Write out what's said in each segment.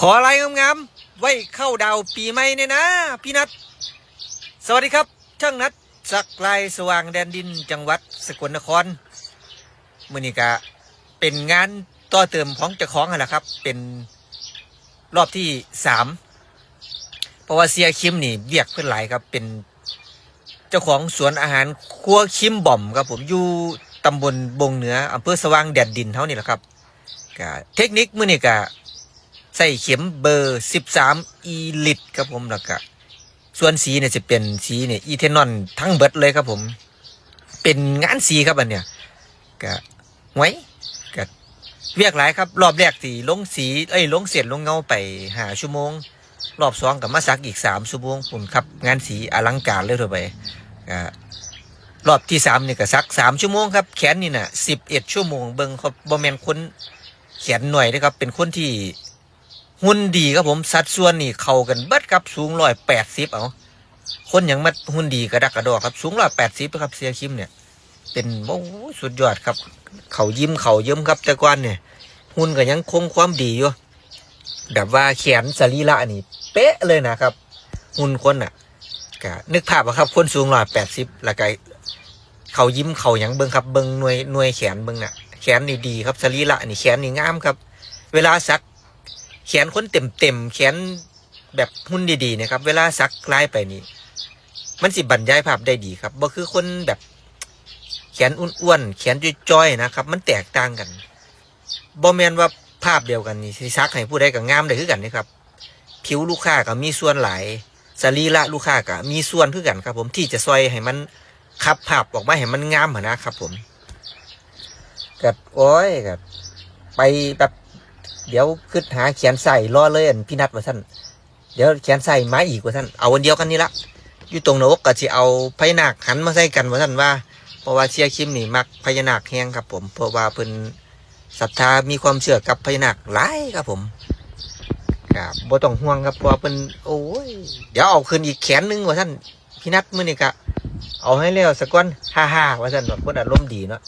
ขออะไรงามๆ ไว้เข้าดาวปีใหม่เนี่ยนะ พี่นัทสวัสดีครับ ช่างนัทสักลายสว่างแดนดินจังหวัดสกลนครมือนี้กะเป็นงานต่อเติมของเจ้าของนั่นแหละครับ เป็นรอบที่สามเพราะว่าเสียคิมนี่เรียกเพื่อนหลายครับ เป็นเจ้าของสวนอาหารครัวคิมบ่อมครับ ผมอยู่ตำบลบงเหนืออำเภอสว่างแดนดินเท่านี้แหละครับกะเทคนิคมือนี้กะ ใส่เข็มเบอร์13อีลิตครับผมแล้วก็ส่วนสีเนี่ยจะเป็นสีเนี่ยอีเทนอนทั้งเบิดเลยครับผม เป็นงานสีครับอันเนี้ยก็ไว้ก็เรียกหลายครับ รอบแรกที่ลงสีเอ้ยลงเสียดลงเงาไปหาชั่วโมง รอบสองกับมาซักอีกสามชั่วโมงคุณครับงานสีอลังการเลยทั่วไปก็รอบที่สามเนี่ยก็ซักสามชั่วโมงครับแขนนี่น่ะสิบเอ็ดชั่วโมงเบิ้งครับบอแมนคนแขนหน่อยนะครับเป็นคนที่ หุ่นดีครับผมสัดส่วนนี่เข้ากันเบิดครับสูงร้อยแปดสิบเอาคนอย่างมัดหุ่นดีกระดักกระดอกครับสูงร้อยแปดสิบครับเสียคิมเนี่ย เป็นโอ้โหสุดยอดครับ เขายิ้มเขาเยิ้มครับแต่ก่อนเนี่ยหุ่นก็ยังคงความดีอยู่แบบว่าแขนสรีระนี่ เป๊ะเลยนะครับ หุ่นคนอะก็นึกภาพว่าครับคนสูงร้อยแปดสิบแล้วก็เขายิ้มเขายังเบิ้งครับเบิ้งหน่วยหน่วยแขนเบิ้งน่ะแขนนี่ดีครับสรีระนี่แขนนี่งามครับ เวลาซัก แขนคนเต็มเต็มแขนแบบหุ่นดีๆนะครับ เวลาซักลายไปนี่มันสิบรรยายภาพได้ดีครับบ่คือคนแบบแขนอ้วนๆแขนจ้อยๆนะครับ มันแตกต่างกันบ่แมนว่าภาพเดียวกันนี่สิซักให้ผู้ใดก็งามได้คือกันนะครับผิวลูกค้าก็มีส่วนหลายสรีระลูกค้าก็มีส่วนคือกันครับ ผมที่จะซอยให้มันขับภาพออกมาให้มันงามหั้นนะครับ ผมกับโอ้ยกับไปแบบ เดี๋ยวขึ้นหาเขียนใส่รอเลยอันพี่นัดว่าท่านเดี๋ยวเขียนใส่ไม้อีกว่าท่านเอาวันเดียวกันนี่ละอยู่ตรงนกก็จะเอาพญานาคหันมาใส่กันว่าท่านว่า เพราะว่าเชียร์คิมนี่มักพญานาคแห้งครับ ผมเพราะว่าเพิ่นศรัทธามีความเชื่อกับพญานาคหลายครับผมครับบ่ต้องห่วงครับเพราะว่าเพิ่นโอ้ยเดี๋ยวเอาคืนอีกแขนหนึงว่าท่านพี่นัดมื้อนี้ก็เอาให้แล้วสักก้อนฮ่าๆว่าท่านว่าคนอารมณ์ดีเนาะ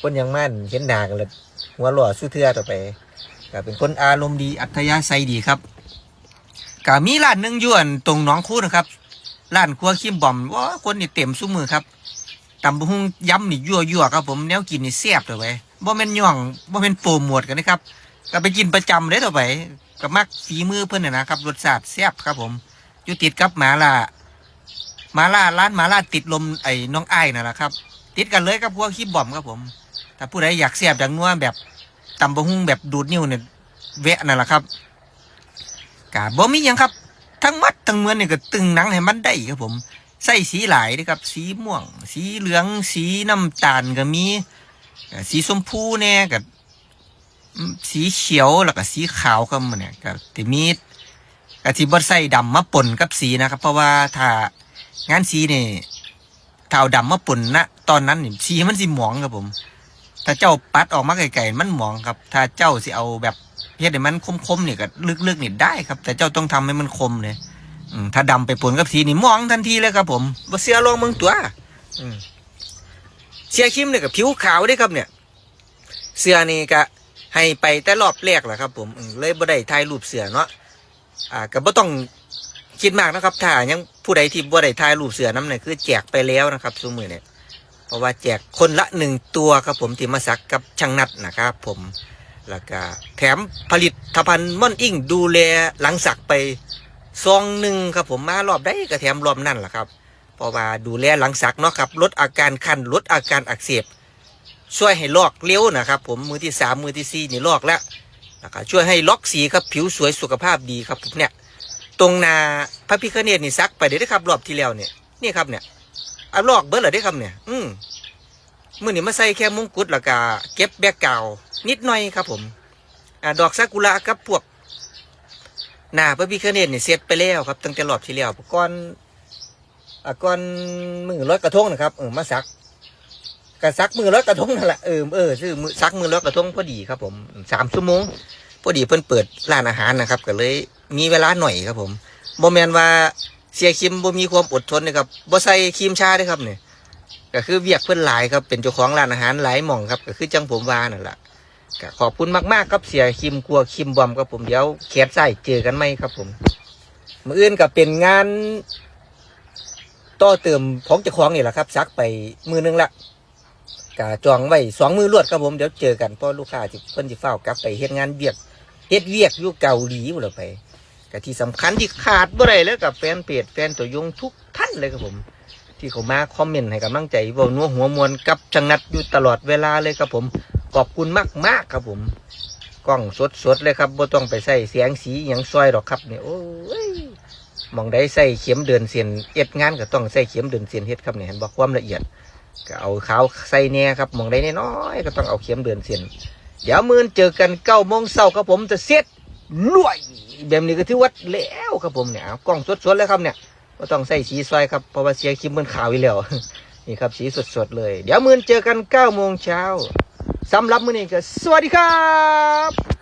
คนยังมั่นเห็นหนากันเลยหัวหล่อสู้เทือต่อไป ก็เป็นคนอารมณ์ดีอัธยาศัยดีครับก็มีร้านหนึ่งยวนตรงหนองคูนะครับร้านครัวคิมบอมว่าคนนี่เต็มซุ้มือครับตำบะฮุงย้ำนี่ยั่วยั่วครับผมแนวกินนี่แซ่บตัวไปบ่แม่นย่องบ่แม่นโปรโมทกันนะครับก็ไปกินประจำเลยตัวไปก็มักฝีมือเพิ่นน่ะนะครับรสชาติแซ่บครับผมอยู่ติดกับหมาล่าหมาล่าร้านหมาล่าติดลมไอ้น้องไอ้นั่นแหละครับ ติดกันเลยกับพวกคิมบอมครับผม ถ้าผู้ใดอยากแซ่บอยากนัวแบบ ตำบะฮุ่งแบบดูดนิ้วเนี่ยแวะนั่นแหละครับกาบ่มีหยังครับ ทั้งมัดทั้งเมวลเนี่ยก็ตึงหนังให้มันได้ครับผม ใส่สีหลายเด้อครับ สีม่วง สีเหลือง สีน้ำตาลก็มีสีชมพูแน่กับสีเขียวแล้วก็สีขาวก็มันเนี่ยก็จะมีกะที่บ่ใส่ดำมาปนกับสีนะครับ เพราะว่าถ้างานสีเนี่ยถ้าเอาดำมาปนนะตอนนั้นนี่สีมันสิหมองครับผม ถ้าเจ้าปัดออกมาไกลๆมันหมองครับ ถ้าเจ้าสิเอาแบบเฮ็ดให้มันคมๆนี่ก็ลึกๆนี่ได้ครับ แต่เจ้าต้องทำให้มันคมเลยถ้าดำไปปนกับสีนี่มองทันทีเลยครับ ผมบ่เสียลองมึงตัวเสียคิมเนี่ยกับผิวขาวด้ครับเนี่ย เสื้อนี่ก็ให้ไปแต่รอบแรกแหละครับ ผมเลยบ่ได้ถ่ายรูปเสื้อเนาะอ่าก็บ่ต้องคิดมากนะครับ ถ้ายังผู้ใดที่บ่ได้ถ่ายรูปเสื้อน้ำเนี่ยคือแจกไปแล้วนะครับซุมือเนี่ย ราะว่าแจกคนละหนึ่งตัวครับผมที่มาสักกับช่างนัดนะครับ ผมแล้วก็แถมผลิตภัณฑ์ม่อนอิ่งดูแลหลังสักไปซองหนึ่งครับผมมารอบได้ก็แถมรอบนั่นแหละครับ เพราะว่าดูแลหลังสักเนาะครับลดอาการคันลดอาการอักเสบช่วยให้ลอกเร็วนะครับ ผมมือที่สามมือที่สี่นี่ลอกแล้วแล้วก็ช่วยให้ล็อกสีครับผิวสวยสุขภาพดีครับผมเนี่ยตรงหนาพระพิคเนตนี่ซักไปเดี๋ยวได้ครับรอบที่แล้วเนี่ยนี่ครับเนี่ย อาลอกเบิร์ดเหรอได้คำเนี่ย อืมมื่อนี้มาใส่แค่มงกุฎแล้วก็เก็บแบกเก่านิดหน่อยครับผมอดอกซากุระกับพวกหน้าพระพิคเนตเนี่ยเสร็จไปแล้วครับ ตั้งแต่รอบที่แล้วก่อนอก่อนมือร้อยกระทงนะครับเออมาซักกระซักมือร้อยกระทงนั่นแหละเออเออซื้อมือซักมือร้อยกระทงพอดีครับ ผมสามชั่วโมงพอดีเพิ่นเปิดร้านอาหารนะครับ ก็เลยมีเวลาหน่อยครับ ผมโมเมนว่า เสียคิมบ่มีความอดทนนะครับบ่ใส่ครีมชาด้อครับเนี่ยก็คือเวียกเพิ่อนหลายครับเป็นเจ้าของร้านอาหารหลายหม่องครับก็คือจังผมวานั่นแหละก็ขอบคุณมากๆครับเสียคิมกลัวคิมบอมครับผมเดี๋ยวแคบใส่เจอกันไหมครับผมมืออื่นก็เป็นงานต่อเติมของเจ้าของนี่แหละครับซักไปมือนึงละกะจองไว้สองมือรวดครับผมเดี๋ยวเจอกันเพราะลูกค้าจิเพิ่นจิเฝ้ากลับไปเฮ็ดงานเวียกเฮ็ดเวียกอยู่เกาหลีหมดเลยไป กะที่สำคัญที่ขาดบ่ได้เลยกับแฟนเพจแฟนตัวยงทุกท่านเลยครับผม ที่เขามาคอมเมนต์ให้กำลังใจว่านัวหัวมวลกับจังนัดอยู่ตลอดเวลาเลยครับผมขอบคุณมากมากครับผมกล้องสดสดๆเลยครับบ่ต้องไปใส่เสียงสีอย่างซอยหรอกครับเนี่ยโอ้ยมองได้ใส่เข็มเดินเสียนเอ็ดงานก็ต้องใส่เข็มเดินเสียนเฮ็ดครับเนี่ยเห็นบอกความละเอียดก็เอาขาวใส่แน่ครับมองได้น้อยๆก็ต้องเอาเข็มเดินเสียนเดี๋ยวมือนเจอกันเก้าโมงเช้าครับผมจะเสร็จ รวยแบบนี้ก็ถือว่าแล้วครับผมเนี่ยกล้องสดสดๆเลยครับเนี่ยก็ต้องใส่สีซอยครับเพราะว่าเสียคิมมันขาวอีแล้วนี่ครับสีสดๆเลย เดี๋ยวมือนเจอกันเก้าโมงเช้าสำหรับมื้อนี้ก็สวัสดีครับ